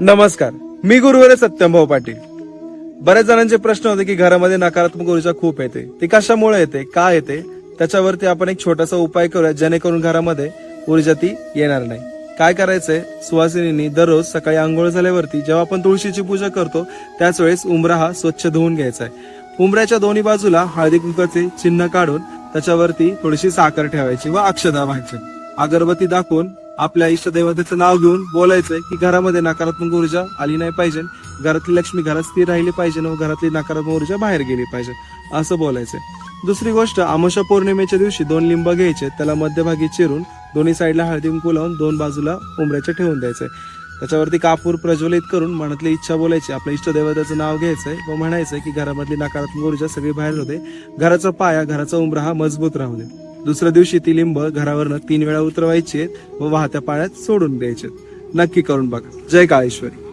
नमस्कार. मी गुरुवारे सत्यमभाऊ पाटील. बऱ्याच जणांचे प्रश्न होते की घरामध्ये नकारात्मक ऊर्जा खूप येते. ती कशामुळे येते? का येते? त्याच्यावरती आपण एक छोटासा उपाय करूया जेणेकरून घरामध्ये ऊर्जा ती येणार नाही. काय करायचंय? सुवासिनींनी दररोज सकाळी आंघोळ झाल्यावरती जेव्हा आपण तुळशीची पूजा करतो त्याच वेळेस उंबरा हा स्वच्छ धुवून घ्यायचा आहे उंबऱ्याच्या दोन्ही बाजूला हळदी कुंकाचे चिन्ह काढून त्याच्यावरती थोडीशी साखर ठेवायची व अक्षदा व्हायची अगरबत्ती दाखवून आपल्या इष्टदैवतेचं नाव घेऊन बोलायचंय की घरामध्ये नकारात्मक ऊर्जा आली नाही पाहिजे. घरातली लक्ष्मी घरात स्थिर राहिली पाहिजे व घरातली नकारात्मक ऊर्जा बाहेर गेली पाहिजे. असं बोलायचंय. दुसरी गोष्ट आमोशा पौर्णिमेच्या दिवशी दोन लिंब घ्यायचे त्याला मध्यभागी चिरून दोन्ही साईडला हळदी कुंकू लावून दोन बाजूला उमऱ्याच्या ठेवून द्यायचंय त्याच्यावरती कापूर प्रज्वलित करून मनातली इच्छा बोलायची आपल्या इष्टदैवताचं नाव घ्यायचंय व म्हणायचंय की घरामधली नकारात्मक ऊर्जा सगळी बाहेर होते घराचा पाया घराचा उमरा हा मजबूत राहू दे. दुसऱ्या दिवशी ती लिंब घरावरनं तीन वेळा उतरवायची व वाहत्या पाण्यात सोडून द्यायचे नक्की करून बघा. जय काळेश्वरी.